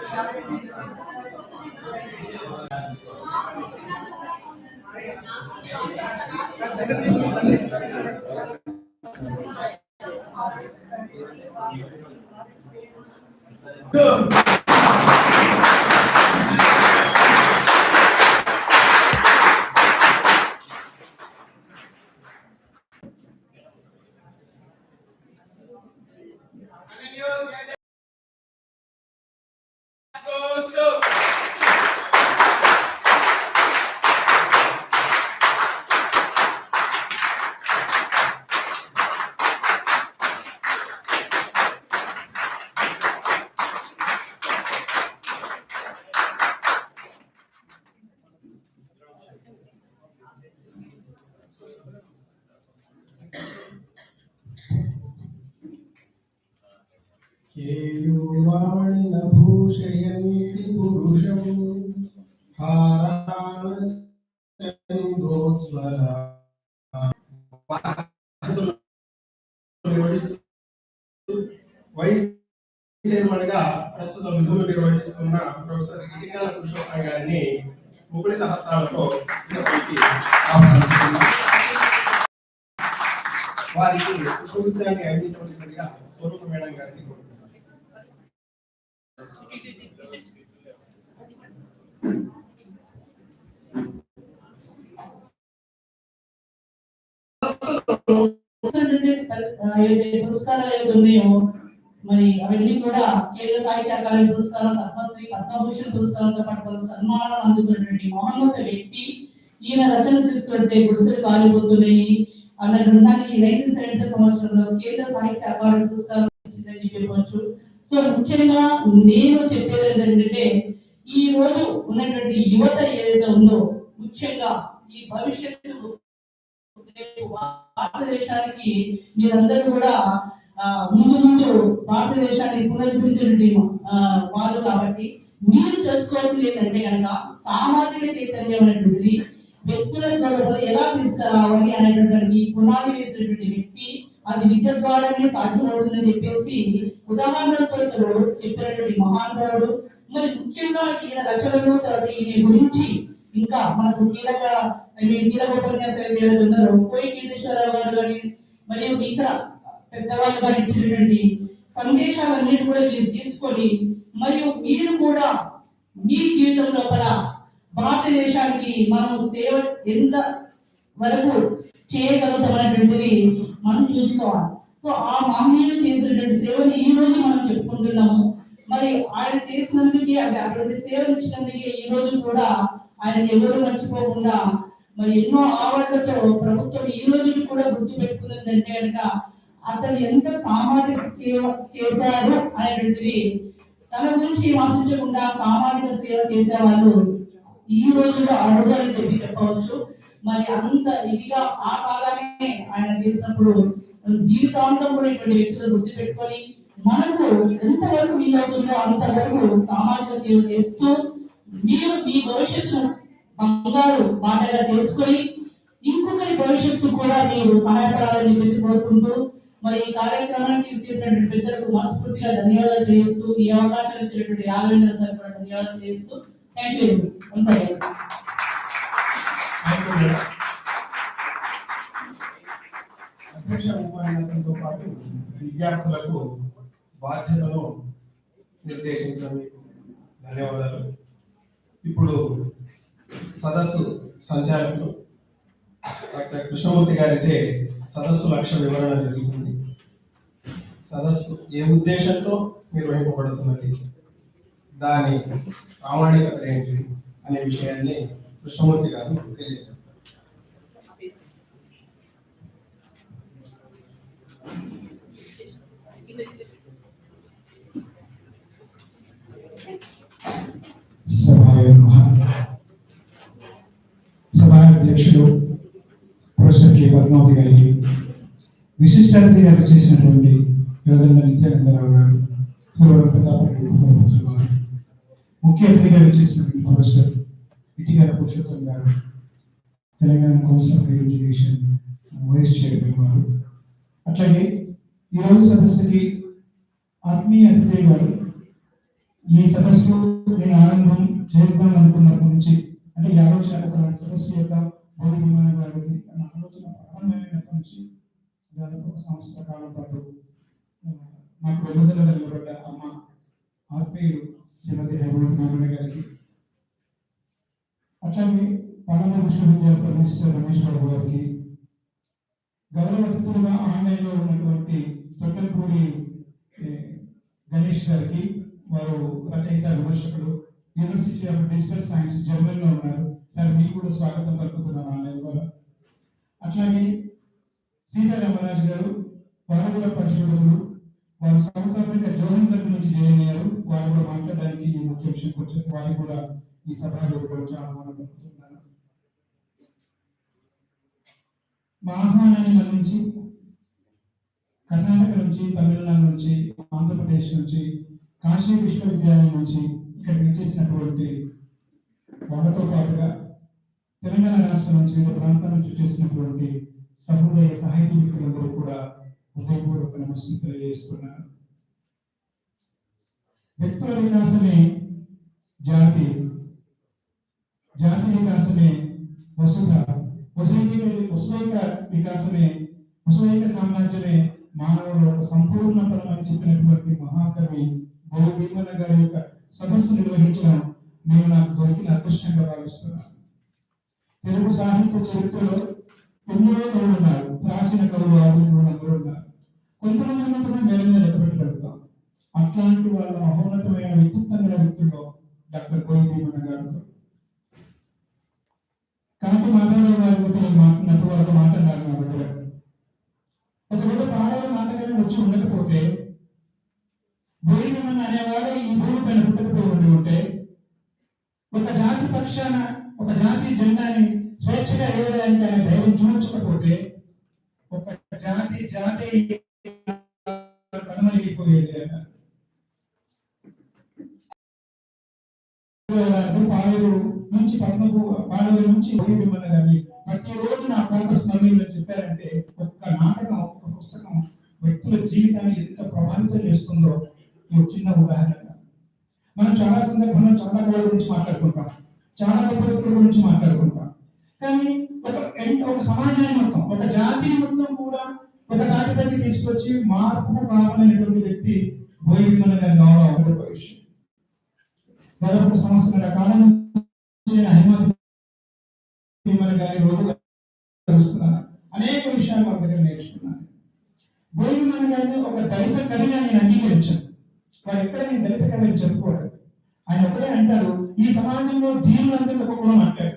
Thank you. చేయూరాణిన భూషయంతి పురుషం హారాణోజ్వల vice chairman వారికి పుష్పగుచ్చాన్ని అందించవలసిందిగా స్వరూప madam గారికి కోరుతున్నాను పురస్కారాలు ఏవైతే ఉన్నాయో మరి అవన్నీ కూడా కేంద్ర సాహిత్య అకాడమీ పురస్కారం పద్మశ్రీ పద్మభూషణ్ పురస్కారంతో పాటు పలు సన్మానాలు అందుకున్నటువంటి మహోన్నత వ్యక్తి ఈయన రచనలు తీసుకుంటే గుడిసెలు కాలిపోతున్నాయి అన్న గ్రంథానికి నైన్టీన్ సెవెంటీ సంవత్సరంలో కేంద్ర సాహిత్య అకాడమీ పురస్కారం ఇచ్చిందని చెప్పవచ్చు సో ముఖ్యంగా నేను చెప్పేది ఏంటంటే ఈ రోజు ఉన్నటువంటి యువత ఏదైతే ఉందో ముఖ్యంగా ఈ భవిష్యత్తు భారతదేశానికి మీరందరూ కూడా ముందు ముందు భారతదేశాన్ని పునరుద్ధరించిన వాళ్ళు కాబట్టి మీరు తెలుసుకోవాల్సింది ఏంటంటే కనుక సామాజిక చైతన్యం అనేటువంటిది వ్యక్తుల గొడవలు ఎలా తీసుకురావాలి అనేటువంటి పునాది వేసినటువంటి వ్యక్తి అది విద్య ద్వారానే సాధ్యమవుతుందని చెప్పేసి ఉదాహరణతో చెప్పినటువంటి మహానుభావుడు మరి ముఖ్యంగా ఈయన రచనలు దీని ఈయన గురించి ఇంకా మనకు కీలక కీలక ఉపన్యాసాలు ఏదైతే ఉన్నారో కోయి కీర్తేశ్వరరావు గారు కానీ మరియు మిగతా పెద్దవాళ్ళు కానీ ఇచ్చినటువంటి సందేశాలన్నిటి కూడా మీరు తీసుకొని మరియు మీరు కూడా మీ జీవితం లోపల భారతదేశానికి మనం సేవ ఎంత వరకు చేయగలుగుతామనేటువంటిది మనం చూసుకోవాలి. సో ఆ మహనీయులు చేసినటువంటి సేవని ఈ రోజు మనం చెప్పుకుంటున్నాము. మరి ఆయన చేసినందుకే అటువంటి సేవలు ఇచ్చినందుకే ఈ రోజు కూడా ఆయన ఎవరు మర్చిపోకుండా మరి ఎన్నో ఆవరణతో ప్రభుత్వం ఈ రోజు కూడా గుర్తు పెట్టుకున్నదంటే కనుక అతను ఎంత సామాజిక సేవ చేశారు అనేటువంటిది తన గురించి ఆశించకుండా సామాజిక సేవ చేసే వాళ్ళు ఈ రోజుల్లో అడుగుదని చెప్పి చెప్పవచ్చు. మరి అంత ఇదిగా ఆ కాలానే ఆయన చేసినప్పుడు జీవితాంతం కూడా ఇటువంటి వ్యక్తులు గుర్తు పెట్టుకొని మనకు ఎంతవరకు వీలవుతుందో అంతవరకు సామాజిక సేవ చేస్తూ మీరు మీ భవిష్యత్తును బంగారు బాటగా చేసుకొని ఇంకొకరి భవిష్యత్తు కూడా మీరు సహాయపడాలని చెప్పేసి కోరుకుంటూ మరి ఈ కార్యక్రమానికి చేసినటువంటి పెద్దలకు మనస్ఫూర్తిగా ధన్యవాదాలు చేస్తూ ఈ అవకాశం ఇచ్చినటువంటి రాఘవేంద్ర సార్ కూడా ధన్యవాదాలు చేస్తూ థ్యాంక్ యూ అధ్యక్ష ఉపన్యాసంతో పాటు విద్యార్థులకు బాధ్యతను నిర్దేశించడం ధన్యవాదాలు. ఇప్పుడు సదస్సు సంచాలకులు డాక్టర్ కృష్ణమూర్తి గారిచే సదస్సు లక్ష్య వివరణ జరుగుతుంది. సదస్సు ఏ ఉద్దేశంతో నిర్వహింపబడుతున్నది? దాని ప్రామాణికత ఏంటి? అనే విషయాన్ని కృష్ణమూర్తి గారు తెలియజేస్తారు సభాధ్యక్షుడు ప్రొఫెసర్ కె. పద్మావతి గారికి విశిష్ట అతిథిగా చేసినటువంటి యోగన్న నిత్యానందరావు గారు సురవరం రెడ్డి ముఖ్య అతిథిగా చేసినటువంటి ప్రొఫెసర్ ఎన్టీఆర్ పురుషోత్తం గారు Telangana council of education vice chairman వారు. అట్లాగే ఈరోజు సదస్సుకి ఆత్మీయ అతిథి గారు ఈ సదస్సు నేను ఆనందం చేద్దాం అనుకున్నప్పటి నుంచి అంటే ఈ ఆలోచన ఒక సదస్సు చేద్దాం బోధి విమానం గారికి అన్న ఆలోచన ప్రారంభమైనప్పటి నుంచి దాదాపు ఒక సంవత్సర కాలం పాటు ఆ, నాకు వెలుగుదల నిలబడ్డ అమ్మ ఆత్మీయులు శ్రీమతి హైమవతి నారాయణ గారికి అట్లాగే పాలమూరు విశ్వవిద్యాలయ ప్రొఫెసర్ రమేష్ బాబు గారికి గౌరవ అతిథులుగా ఆన్లైన్లో ఉన్నటువంటి చొట్టంపూడి గణేష్ గారికి వారు రచయిత విమర్శకుడు యూనివర్సిటీ ఆఫ్ డిజిటల్ సైన్స్ జర్మనీలో ఉన్నారు. సార్ మీకు కూడా స్వాగతం పలుకుతున్నాను ఆన్లైన్ ద్వారా. అట్లాగే సీతారామరాజు గారు వారు కూడా పరిశోధకులు వారు సౌత్ ఆఫ్రికా జోహన్బర్గ్ నుంచి జాయిన్ అయ్యారు. వారు కూడా మాట్లాడడానికి ఈ ముఖ్య విషయం వచ్చారు వారికి కూడా ఈ సభలో కొంచెం ఆహ్వానం పలుకుతున్నాను మా ఆహ్వానాన్ని మన్నించి కర్ణాటక నుంచి తమిళనాడు నుంచి ఆంధ్రప్రదేశ్ నుంచి కాశీ విశ్వవిద్యాలయం నుంచి ఇక్కడ చేసినటువంటి వాళ్ళతో పాటుగా తెలంగాణ రాష్ట్రం నుంచి వివిధ ప్రాంతాల నుంచి చేసినటువంటి సహృదయ సాహితీ మిత్రులందరూ కూడా హృదయపూర్వక నమస్సులు తెలియజేస్తున్నాను. వ్యక్తుల వికాసమే జాతి. జాతి వికాసమే వసుధ. వసైక వసుదైక వికాసమే వసైక సామ్రాజ్యమే మానవుల సంపూర్ణ పరమని చెప్పినటువంటి మహాకవి గౌరవ భీమన్న గారి యొక్క సదస్సు నిర్వహించడం నేను నాకు దొరికిన అదృష్టంగా భావిస్తున్నాను. తెలుగు సాహిత్య చరిత్రలో ఎన్నో కవులు ఉన్నారు ప్రాచీన కవులు ఆధునిక అందరూ ఉన్నారు. కొంతమంది మాత్రమే మేల లెక్క పెట్టగలుగుతాం అట్లాంటి వాళ్ళ మహోన్నతమైన వ్యక్తిత్వం గల వ్యక్తుల్లో డాక్టర్ కోయి భీమన్న గారు ఒకరు. మాట్లాడే వారి గురించి నేను మాట్లాడినప్పుడు వాళ్ళతో మాట్లాడినారు నా దగ్గర ఒకవేళ పాడేరు నాటకమే వచ్చి ఉండకపోతే భూమిమన్న అనేవాడు ఈ భూమి పైన పుట్టకపోయి ఉంటే ఒక జాతి పక్షాన ఒక జాతి జెండాని స్వేచ్ఛగా వేయడానికి అనే ధైర్యం చూపించకపోతే ఒక జాతి జాతి కనుమలిగిపోయేది అన్నారు పాడేరు నుంచి పద్మకు పాలేరు నుంచి భూమిమన్న గారిని ప్రతిరోజు నా ఫోకస్ మమ్మీ చెప్పారంటే ఒక్క నాటకం ఒక్క పుస్తకం వ్యక్తుల జీవితాన్ని ఎంత ప్రభావితం చేస్తుందో ఈ చిన్న ఉదాహరణ మనం చాలా సందర్భంలో చాలా గోడ గురించి మాట్లాడుకుంటాం. చాలా గొప్ప వ్యక్తుల గురించి మాట్లాడుకుంటాం. కానీ ఒక ఒక సమాజాన్ని మొత్తం ఒక జాతి మొత్తం కూడా ఒక దాటిపైకి తీసుకొచ్చి మార్పు కావాలనేటువంటి వ్యక్తి భోగి మన గారి కావడం ఒక విషయం దాదాపు ఒక సంవత్సరాల వచ్చిన నుంచి నేను రోజు కలుస్తున్నాను అనేక విషయాలు మన దగ్గర నేర్చుకున్నాను. భోగి మన గారిని ఒక దళిత కవిగా నేను అంగీకరించాను. వారు ఎక్కడ నేను దళిత కవిని చెప్పుకోరు ఆయన ఒకటే అంటారు ఈ సమాజంలో దీనులందరికీ ఒక కులం అంటాడు.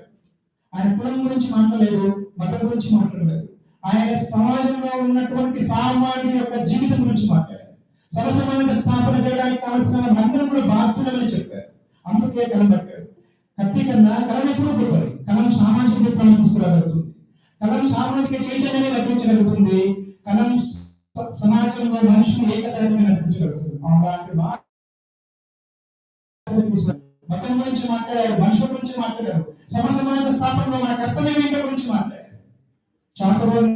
ఆయన కులం గురించి మాట్లాడలేదు మతం గురించి మాట్లాడలేదు. ఆయన సమాజంలో ఉన్నటువంటి సామాన్య యొక్క జీవితం గురించి మాట్లాడారు సర్వసమాజ స్థాపన చేయడానికి కావలసిన అందరం కూడా బాధ్యులని చెప్పారు. అందుకే కలం ఖచ్చితంగా కత్తి కలం ఎప్పుడూ గొప్పది కలం సామాజిక విప్లవం తీసుకురాగలుగుతుంది కలం సామాజిక చైతన్యాన్ని రప్పించగలుగుతుంది కలం సమాజంలో మనుషులు ఏకతాన్ని నడిపించగలుగుతుంది అలాంటి మతం గురించి మాట్లాడారు మనుషుల గురించి మాట్లాడారు సమ సమాజ స్థాపనలో మన కర్తవ్యం ఏంటో గురించి మాట్లాడారు? చాతుర్వర్ణ